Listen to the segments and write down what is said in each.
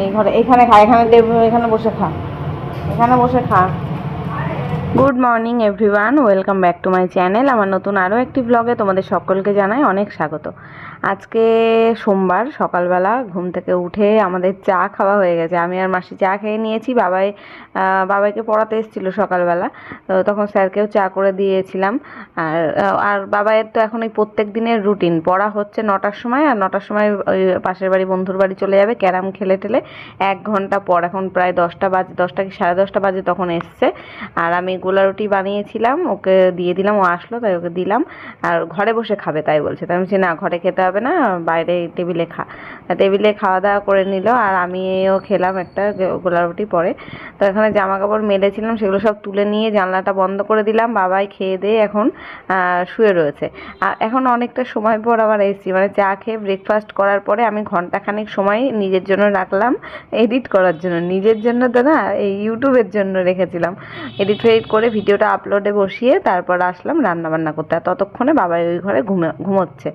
এই ঘরে, এখানে খা, এখানে এখানে বসে খা। এখানে বসে খা। Good morning everyone welcome back to my channel আমার নতুন আরও একটি ব্লগে তোমাদের সকলকে জানাই অনেক স্বাগত। আজকে সোমবার, সকালবেলা ঘুম থেকে উঠে আমাদের চা খাওয়া হয়ে গেছে। আমি আর মাসি চা খেয়ে নিয়েছি, বাবাই বাবাইকে পড়াতে এসেছিল সকালবেলা। তো তখন স্যারকেও চা করে দিয়েছিলাম। আর আর বাবাইয়ের তো এখন ওই প্রত্যেক দিনের রুটিন। পড়া হচ্ছে নটার সময়, আর নটার সময় ওই পাশের বাড়ি বন্ধুর বাড়ি চলে যাবে ক্যারাম খেলে টেলে। এক ঘণ্টা পর, এখন প্রায় দশটা বাজে, দশটা কি সাড়ে দশটা বাজে তখন এসছে। আর আমি গোলা রুটি বানিয়েছিলাম, ওকে দিয়ে দিলাম, ও আসলো, তাই ওকে দিলাম। আর ঘরে বসে খাবে, তাই বলছে। তাই আমি বলছি, না, ঘরে খেতে হবে না, বাইরে টেবিলে খা টেবিলে খাওয়া দাওয়া করে নিল আর আমিও খেলাম একটা গোলা রুটি পরে। তো এখানে জামা কাপড় মেলেছিলাম, সেগুলো সব তুলে নিয়ে জানলাটা বন্ধ করে দিলাম, বাবাই খেয়ে দিয়ে এখন শুয়ে রয়েছে। আর এখন অনেকটা সময় পর আবার এসেছি মানে চা খেয়ে ব্রেকফাস্ট করার পরে আমি ঘন্টাখানেক সময় নিজের জন্য রাখলাম এডিট করার জন্য। নিজের জন্য তো না, এই ইউটিউবের জন্য রেখেছিলাম। এডিট ফেডিট করে ভিডিওটা আপলোডে বসিয়ে তারপর আসলাম রান্না বান্না করতে। আর ততক্ষণে বাবাই ওই ঘরে ঘুমে, ঘুমোচ্ছে।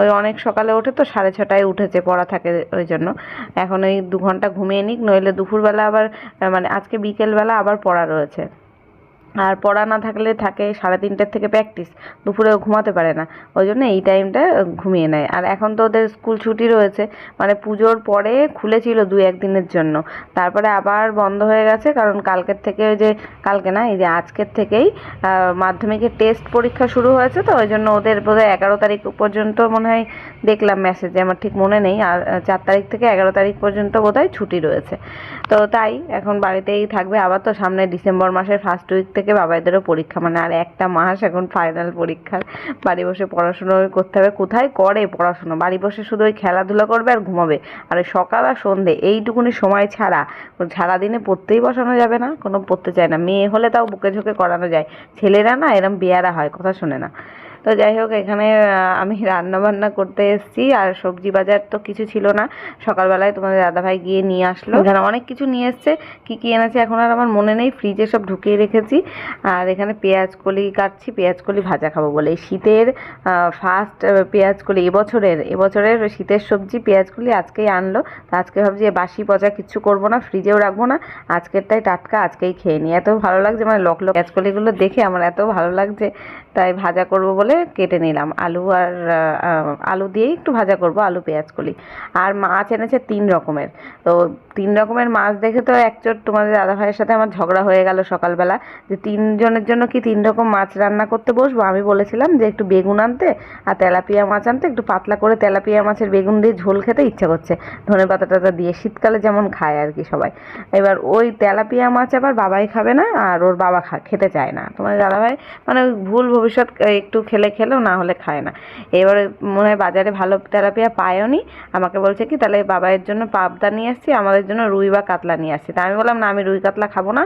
ওই অনেক সকালে ওঠে তো সাড়ে ছটায় উঠেছে, পড়া থাকে ওই জন্য। এখন ওই দু ঘণ্টা ঘুমিয়ে নিক, নইলে দুপুরবেলা আবার মানে আজকে বিকেলবেলা আবার পড়া রয়েছে। আর পড়া না থাকলে থাকে সাড়ে তিনটের থেকে প্র্যাকটিস দুপুরেও ঘুমাতে পারে না। ওই জন্য এই টাইমটা ঘুমিয়ে নেয়। আর এখন তো ওদের স্কুল ছুটি রয়েছে মানে পুজোর পরে খুলেছিল দু একদিনের জন্য। তারপরে আবার বন্ধ হয়ে গেছে, কারণ কালকের থেকে ওই যে, কালকে না, এই যে আজকের থেকেই মাধ্যমিকের টেস্ট পরীক্ষা শুরু হয়েছে তো, ওই জন্য ওদের বোধহয় এগারো তারিখ পর্যন্ত মনে হয় দেখলাম মেসেজে আমার ঠিক মনে নেই। আর চার তারিখ থেকে এগারো তারিখ পর্যন্ত বোধহয় ছুটি রয়েছে। তো তাই এখন বাড়িতেই থাকবে। আবার তো সামনে ডিসেম্বর মাসের ফার্স্ট উইক থেকে বাবাইদেরও পরীক্ষা। মানে আর একটা মাস এখন ফাইনাল পরীক্ষার। বাড়ি বসে পড়াশুনো করতে হবে। কোথায় করে পড়াশুনো? বাড়ি বসে শুধু ওই খেলাধুলা করবে আর ঘুমাবে। আর সকাল আর সন্ধে, এইটুকুনি সময় ছাড়া সারাদিনে পড়তেই বসানো যাবে না। কোনো পড়তে চায় না। মেয়ে হলে তাও বুকে ঝুঁকে করানো যায়। ছেলেরা না এরম বেয়ারা হয়, কথা শোনে না। তো যাই হোক, এখানে আমি রান্না বান্না করতে এসেছি। আর সবজি বাজার তো কিছু ছিল না। সকালবেলায় তোমাদের দাদাভাই গিয়ে নিয়ে আসলো। এখানে অনেক কিছু নিয়ে এসছে। কি কি এনেছে এখন আর আমার মনে নেই। ফ্রিজে সব ঢুকিয়ে রেখেছি। আর এখানে পেঁয়াজ কলি কাটছি। পেঁয়াজ কলি ভাজা খাব বলে। শীতের ফার্স্ট পেঁয়াজ কলি, এবছরের এবছরের শীতের সবজি পেঁয়াজ কলি আজকেই আনলো। তো আজকে ভাবছি বাসি পচা কিচ্ছু করব না, ফ্রিজেও রাখব না। আজকেরটাই টাটকা, আজকেই খেয়ে নিই। এত ভালো লাগছে মানে লক লক পেঁয়াজ কলিগুলো দেখে আমার এত ভালো লাগছে। তাই ভাজা করব বলে কেটে নিলাম। আলু আর আলু দিয়েই একটু ভাজা করব, আলু, পেঁয়াজ, কলি। আর মাছ এনেছে তিন রকমের। তো তিন রকমের মাছ দেখে তো একচোট তোমাদের দাদা ভাইয়ের সাথে আমার ঝগড়া হয়ে গেল সকালবেলা। যে তিনজনের জন্য কি তিন রকম মাছ রান্না করতে বসবো? আমি বলেছিলাম যে একটু বেগুন আনতে আর তেলাপিয়া মাছ আনতে, একটু পাতলা করে তেলাপিয়া মাছের বেগুন দিয়ে ঝোল খেতে ইচ্ছা করছে। ধনে পাতা টাতা দিয়ে শীতকালে যেমন খায় আর কি সবাই। এবার ওই তেলাপিয়া মাছ আবার বাবাই খাবে না আর ওর বাবা খা, খেতে চায় না। তোমার দাদাভাই মানে ভুল ভবিষ্যৎ একটু খেলে খেলেও না হলে খায় না। এবারে মনে হয় বাজারে ভালো তেলাপিয়া পায়ও নি। আমাকে বলছে কি, তাহলে বাবাইয়ের জন্য পাবদা নিয়ে আসছি, আমাদের জন্য রুই বা কাতলা নিয়ে আসছি। তা আমি বললাম, না, আমি রুই কাতলা খাব না।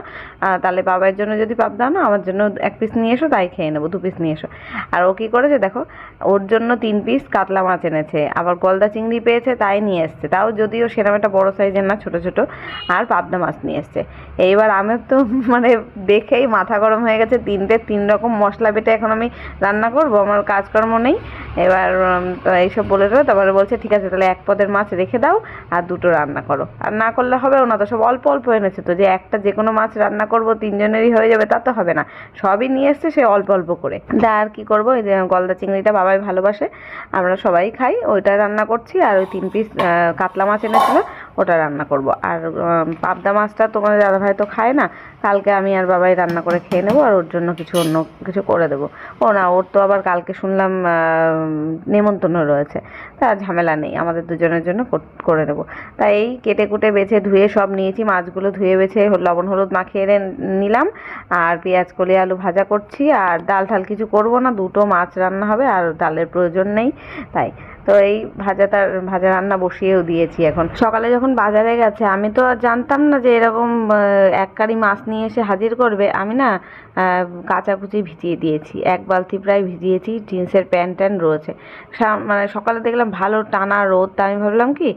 তাহলে বাবাইয়ের জন্য যদি পাবদা না আমার জন্য এক পিস নিয়ে এসো, তাই খেয়ে নেব, দু পিস নিয়ে এসো। আর ও কী করেছে দেখো, ওর জন্য তিন পিস কাতলা মাছ এনেছে। আবার গলদা চিংড়ি পেয়েছে, তাই নিয়ে এসছে। তাও যদিও সেরকম একটা বড় সাইজের না, ছোটো ছোটো, আর পাবদা মাছ নিয়ে এসছে। এইবার আমার তো মানে দেখেই মাথা গরম হয়ে গেছে, তিনটে তিন রকম মশলা বেটে এখন আমি রান্না করব, আমার কাজকর্ম নেই। এবার এইসব বলে দেবো, তারপরে বলছে, ঠিক আছে, তাহলে এক পদের মাছ রেখে দাও আর দুটো রান্না করো। আর না করলে হবেও না, তো সব অল্প অল্প এনেছে তো, যে একটা যে কোনো মাছ রান্না করব, তিনজনেরই হয়ে যাবে, তা তো হবে না। সবই নিয়ে এসছে, সে অল্প অল্প করে। দা আর কি করব, এই যে গলদা চিংড়িটা বাবাই ভালোবাসে, আমরা সবাই খাই, ওইটা রান্না করছি, আর ওই তিন পিস কাতলা মাছ এনেছিল ওটা রান্না করব। আর পাবদা মাছটা তোমাদের দাদাভাই তো খায় না, কালকে আমি আর বাবাই রান্না করে খেয়ে নেব আর ওর জন্য কিছু অন্য কিছু করে দেবো। ও না, ওর তো আবার কালকে শুনলাম নেমন্তন্ন রয়েছে। তা ঝামেলা নেই, আমাদের দুজনের জন্য কর- নেব। তাই এই কেটে কুটে বেছে ধুয়ে সব নিয়েছি, মাছগুলো ধুয়ে বেছে লবণ হলুদ মাখিয়ে নিলাম। আর পেঁয়াজ, কলি, আলু ভাজা করছি। আর ডাল ঠাল কিছু করব না, দুটো মাছ রান্না হবে, আর ডালের প্রয়োজন নেই, তাই। তো এই ভাজা তার, ভাজা রান্না বসিয়েও দিয়েছি এখন। সকালে যখন বাজারে গেছে, আমি তো আর জানতাম না যে এরকম এক কারি মাছ নিয়ে এসে হাজির করবে। আমি না কাচাকুচি ভিজিয়ে দিয়েছি। এক বালতি প্রায় ভিজিয়েছি, জিন্সের প্যান্ট ট্যান্ট রয়েছে। মানে সকালে দেখলাম ভালো টানা রোদ, তা আমি ভাবলাম কি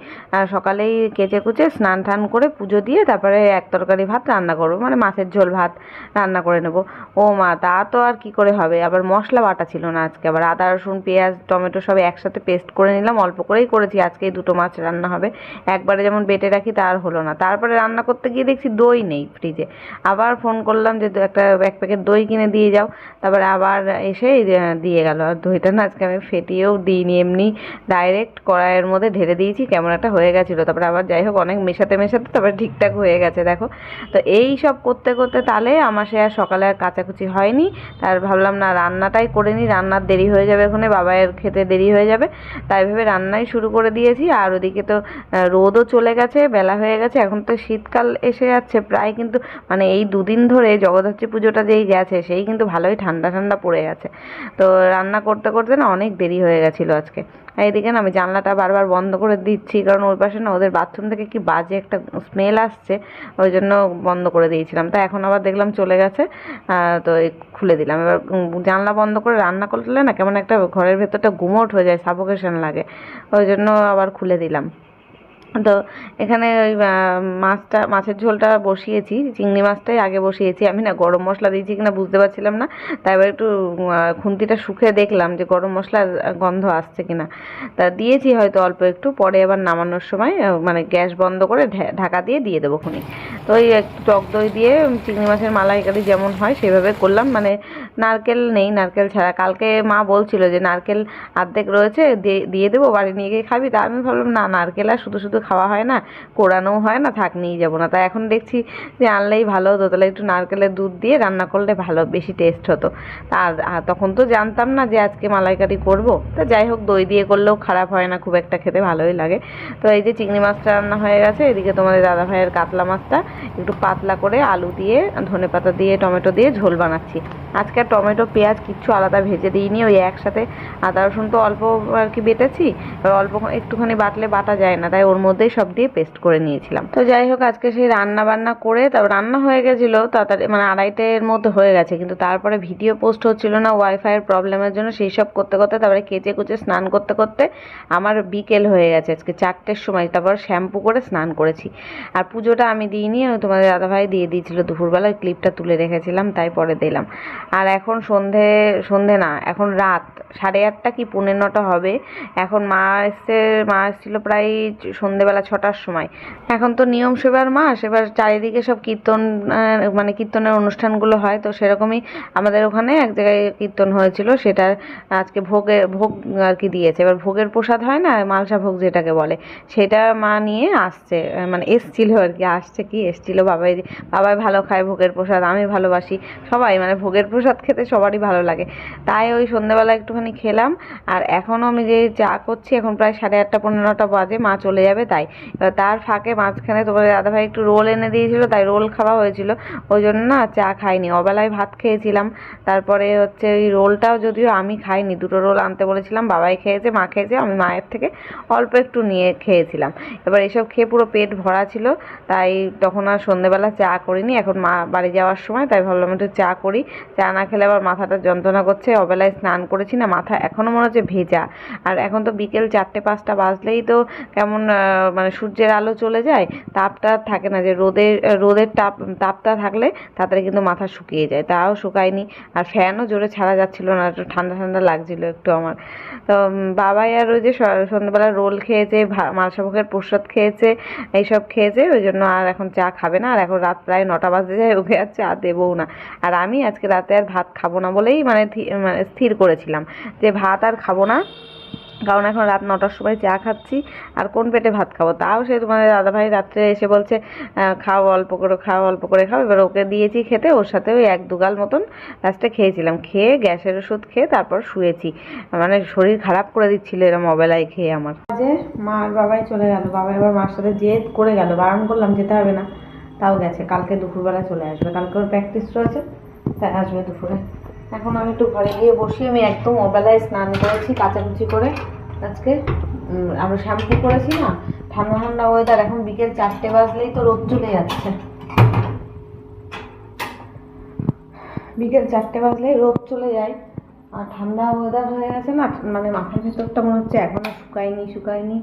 সকালেই কেচে কুচে স্নান টান করে পুজো দিয়ে তারপরে এক তরকারি ভাত রান্না করব মানে মাছের ঝোল ভাত রান্না করে নেব। ও মা, তা তো আর কি করে হবে? আবার মশলা বাটা ছিল না আজকে, আবার আদা, রসুন, পেঁয়াজ, টমেটো সব একসাথে পেস্ট করে নিলাম, অল্প করেই করেছি। আজকে এই দুটো মাছ রান্না হবে। একবারে যেমন বেটে রাখি তা আর হলো না। তারপরে রান্না করতে গিয়ে দেখছি দই নেই ফ্রিজে আবার ফোন করলাম যে একটা এক প্যাকেট দই কিনে দিয়ে যাও। তারপরে আবার এসে দিয়ে গেল। আর দইটা না আজকে আমি ফেটিয়েও দিইনি এমনি। ডাইরেক্ট কড়াইয়ের মধ্যে ঢেলে দিয়েছি, কেমন একটা হয়ে গেছিল। তারপরে আবার যাই হোক, অনেক মেশাতে মেশাতে তারপরে ঠিকঠাক হয়ে গেছে, দেখো। তো এই সব করতে করতে তাহলে আমার সে আর সকালে আর কাচাকুচি হয়নি। তার ভাবলাম না, রান্নাটাই করে নিই। রান্নার দেরি হয়ে যাবে ওখানে বাবাইয়ের খেতে দেরি হয়ে যাবে। তাই ভেবে রান্নাই শুরু করে দিয়েছি। আর ওদিকে তো রোদও চলে গেছে, বেলা হয়ে গেছে, এখন তো শীতকাল এসে যাচ্ছে প্রায় কিন্তু মানে এই দুদিন ধরে জগদ্ধাত্রী পুজোটা যেই গেছে, সেই কিন্তু ভালোই ঠান্ডা ঠান্ডা পড়ে গেছে। তো রান্না করতে করতে না অনেক দেরি হয়ে গেছিল আজকে। এইদিকে না আমি জানলাটা বারবার বন্ধ করে দিচ্ছি, কারণ ওই পাশে না ওদের বাথরুম থেকে কি বাজে একটা স্মেল আসছে, ওই জন্য বন্ধ করে দিয়েছিলাম। তা এখন আবার দেখলাম চলে গেছে তো এই খুলে দিলাম। এবার জানলা বন্ধ করে রান্না করলে না কেমন একটা ঘরের ভেতরটা গুমোট হয়ে যায় সাবোকেশন লাগে। ওই জন্য আবার খুলে দিলাম। তো এখানে ওই মাছটা, মাছের ঝোলটা বসিয়েছি, চিংড়ি মাছটাই আগে বসিয়েছি। আমি না গরম মশলা দিয়েছি কিনা বুঝতে পারছিলাম না। তাই এবার একটু খুন্তিটা শুকে দেখলাম যে গরম মশলার গন্ধ আসছে কিনা। তা দিয়েছি হয়তো অল্প একটু, পরে আবার নামানোর সময় মানে গ্যাস বন্ধ করে ঢাকা দিয়ে দিয়ে দেবো খুনি। তো ওই একটু টক দই দিয়ে চিংড়ি মাছের মালাইকারি যেমন হয় সেভাবে করলাম। মানে নারকেল নেই, নারকেল ছাড়া। কালকে মা বলছিল যে নারকেল অর্ধেক রয়েছে, দিয়ে- দিয়ে দেবো, বাড়ি নিয়ে গিয়ে খাবি। তা আমি ভাবলাম, না, নারকেল আর শুধু শুধু খাওয়া হয় না, কোরানোও হয় না, থাক নিয়ে যাব না। তা এখন দেখছি যে আনলেই ভালো হতো, তাহলে একটু নারকেলের দুধ দিয়ে রান্না করলে ভালো, বেশি টেস্ট হতো। আর তখন তো জানতাম না যে আজকে মালাইকারি করব। তা যাই হোক, দই দিয়ে করলেও খারাপ হয় না, খুব একটা খেতে ভালোই লাগে। তো এই যে চিংড়ি মাছটা রান্না হয়ে গেছে, এদিকে তোমাদের দাদা ভাইয়ের কাতলা মাছটা একটু পাতলা করে আলু দিয়ে, ধনে পাতা দিয়ে, টমেটো দিয়ে ঝোল বানাচ্ছি। আজকে আর টমেটো, পেঁয়াজ কিচ্ছু আলাদা ভেজে দিইনি, ওই একসাথে আদা রসুন তো অল্প আর কি বেটেছি অল্প একটুখানি বাটলে বাটা যায় না, তাই ওর মধ্যেই সব দিয়ে পেস্ট করে নিয়েছিলাম। তো যাই হোক, আজকে সেই রান্না বান্না করে তারপর রান্না হয়ে গেছিল, তাড়াতাড়ি মানে আড়াইটের মধ্যে হয়ে গেছে, কিন্তু তারপরে ভিডিও পোস্ট হচ্ছিল না ওয়াইফাইয়ের প্রবলেমের জন্য, সেই সব করতে করতে তারপরে কেচে কুচে স্নান করতে করতে আমার বিকেল হয়ে গেছে, আজকে চারটের সময়, তারপর শ্যাম্পু করে স্নান করেছি। আর পুজোটা আমি দিইনি তোমাদের দাদাভাই দিয়ে দিয়েছিল দুপুরবেলা ওই ক্লিপটা তুলে রেখেছিলাম, তাই পরে দিলাম। আর এখন সন্ধে সন্ধে না, এখন রাত, সাড়ে আটটা কি পৌনে নটা হবে, এখন মা এসছে, মা এসেছিল প্রায় সন্ধেবেলা ছটার সময়। এখন তো নিয়ম সেবার মাস, এবার চারিদিকে সব কীর্তন মানে কীর্তনের অনুষ্ঠানগুলো হয়, তো সেরকমই আমাদের ওখানে এক জায়গায় কীর্তন হয়েছিল সেটার আজকে ভোগে, ভোগ আর কি দিয়েছে। এবার ভোগের প্রসাদ হয় না, মালসা ভোগ যেটাকে বলে, সেটা মা নিয়ে আসছে মানে এসছিল আর কি, আসছে কি, এসছিল, বাবাই বাবাই ভালো খায় ভোগের প্রসাদ, আমি ভালোবাসি সবাই মানে ভোগের প্রসাদ খেতে সবারই ভালো লাগে। তাই ওই সন্ধ্যেবেলা একটুখানি খেলাম, আর এখনও আমি যে চা করছি, এখন প্রায় সাড়ে আটটা পনেরো নটা বাজে, মা চলে যাবে তাই। এবার তার ফাঁকে মাঝখানে তোমার দাদাভাই একটু রোল এনে দিয়েছিল, তাই রোল খাওয়া হয়েছিল। ওই জন্য না চা খাইনি। অবেলায় ভাত খেয়েছিলাম। তারপরে হচ্ছে ওই রোলটাও যদিও আমি খাইনি, দুটো রোল আনতে বলেছিলাম, বাবাই খেয়েছে, মা খেয়েছে, আমি মায়ের থেকে অল্প একটু নিয়ে খেয়েছিলাম। এবার এসব খেয়ে পুরো পেট ভরা ছিল, তাই তখন আর সন্ধেবেলা চা করিনি। এখন মা বাড়ি যাওয়ার সময়, তাই ভাবলাম একটু চা করি। চা না খেলে আবার মাথাটা যন্ত্রণা করছে। অবেলায় স্নান করেছি না, মাথা এখনও মনে হচ্ছে ভেজা। আর এখন তো বিকেল চারটে পাঁচটা বাজলেই তো কেমন মানে সূর্যের আলো চলে যায়, তাপটা আর থাকে না, যে রোদের রোদের তাপ, তাপটা থাকলে তাড়াতাড়ি কিন্তু মাথা শুকিয়ে যায়। তাও শুকায়নি, আর ফ্যানও জোরে ছাড়া যাচ্ছিল না, একটু ঠান্ডা ঠান্ডা লাগছিল একটু আমার। তো বাবাই আর ওই যে সন্ধ্যেবেলা রোল খেয়েছে মালসাভোগের প্রসাদ খেয়েছে, এইসব খেয়েছে, ওই জন্য আর এখন চা খাবে না, আর এখন রাত প্রায় নটা বাজে যায়, ওকে আর চা দেবও না। আর আমি আজকে রাতে আর ভাত খাব না বলেই মানে মানে স্থির করেছিলাম, যে ভাত আর খাব না। কারণ এখন রাত নটার সময় চা খাচ্ছি, আর কোন পেটে ভাত খাব? তাও সে তোমাদের দাদাভাই রাত্রে এসে বলছে খাও, অল্প করে খাও, অল্প করে খাও। এবার ওকে দিয়েছি খেতে, ওর সাথে ওই এক দুগাল মতন লাস্টে খেয়েছিলাম। খেয়ে গ্যাসের ওষুধ খেয়ে তারপর শুয়েছি। মানে শরীর খারাপ করে দিচ্ছিল এরম অবেলায় খেয়ে আমার। যে মা আর বাবাই চলে গেল। বাবা এবার মার সাথে জেদ করে গেল। বারণ করলাম যেতে হবে না। তাও গেছে। কালকে দুপুরবেলা চলে আসবে। কালকে ওর প্র্যাকটিস রয়েছে, তাই আসবে দুপুরে। এখন আমি একটু ঘরে গিয়ে বসি, আমি একদম ওবেলায় স্নান করেছি, কাচাকুচি করে। আজকে আমরা শ্যাম্পু করেছি না, ঠান্ডা ঠান্ডা ওয়েদার এখন বিকেল চারটে বাজলেই তো রোদ চলে যাচ্ছে। বিকেল চারটে বাজলেই রোদ চলে যায়, আর ঠান্ডা ওয়েদার হয়ে গেছে না মানে মাথার ভেতরটা মনে হচ্ছে এখনও শুকায়নি শুকায়নি,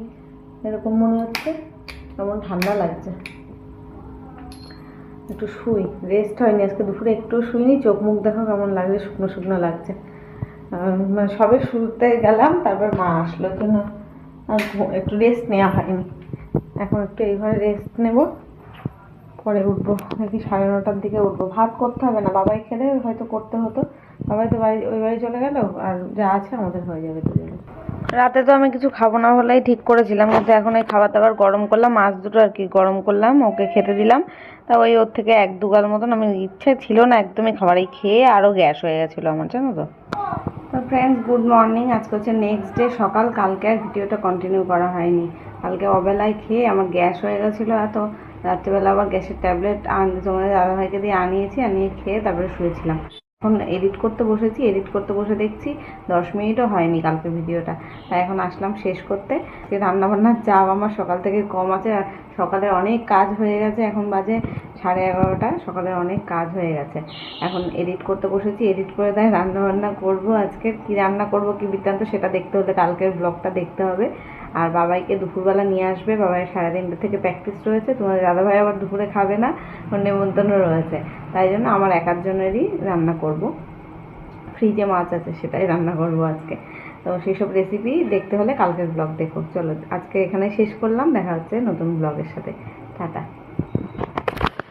এরকম মনে হচ্ছে, কেমন ঠান্ডা লাগছে। একটু শুই রেস্ট হয়নি, আজকে দুপুরে একটু শুইনি, চোখ মুখ দেখো কেমন লাগছে, শুকনো শুকনো লাগছে। মানে সবে শুতে গেলাম, তারপর মা আসলো কেন? একটু রেস্ট নেওয়া হয়নি। এখন একটু এই ঘরে রেস্ট নেব, পরে উঠবো। নাকি সাড়ে নটার দিকে উঠবো। ভাত করতে হবে না, বাবাই খেলে হয়তো করতে হতো। বাবাই তো বাড়ি, ওই বাড়ি চলে গেল, আর যা আছে আমাদের হয়ে যাবে দুজনে রাতে তো আমি কিছু খাব না বলেই ঠিক করেছিলাম, কিন্তু এখন এই খাবার দাবার গরম করলাম, মাছ দুটো আর কি গরম করলাম, ওকে খেতে দিলাম। তা ওই ওর থেকে এক দুগাল মতন আমি, ইচ্ছে ছিল না একদমই খাবার এই খেয়ে আরও গ্যাস হয়ে গেছিল আমার, জানো তো। তো ফ্রেন্ডস গুড মর্নিং আজকে হচ্ছে নেক্সট ডে সকাল, কালকে আর ভিডিওটা কন্টিনিউ করা হয়নি। কালকে অবেলায় খেয়ে আমার গ্যাস হয়ে গেছিল এত, রাত্রিবেলা আবার গ্যাসের ট্যাবলেট আন তোমাদের দাদাভাইকে দিয়ে আনিয়েছি, আনিয়ে খেয়ে তারপরে শুয়েছিলাম। এখন এডিট করতে বসেছি এডিট করতে বসে দেখছি দশ মিনিটও হয়নি কালকে ভিডিওটা। তাই এখন আসলাম শেষ করতে। যে রান্নাবান্নার চাপ আমার সকাল থেকে কম আছে, আর সকালে অনেক কাজ হয়ে গেছে, এখন বাজে সাড়ে এগারোটা সকালে অনেক কাজ হয়ে গেছে। এখন এডিট করতে বসেছি এডিট করে তাই রান্না বান্না করব আজকে। কি রান্না করব, কি বৃত্তান্ত সেটা দেখতে হলে কালকের ব্লগটা দেখতে হবে। আর বাবাইকে দুপুরবেলা নিয়ে আসবে। বাবাই সারাদিন থেকে প্র্যাকটিস রয়েছে। তোমার দাদাভাই আবার দুপুরে খাবে না, ওর নেমন্তন্ন রয়েছে। তাই জন্য আমার একার জনেরই রান্না করব। ফ্রিজে মাছ আছে সেটাই রান্না করব আজকে। তো সেসব রেসিপি দেখতে হলে কালকের ব্লগ দেখো। চলো আজকে এখানে শেষ করলাম। দেখা হচ্ছে নতুন ব্লগের সাথে। টাটা।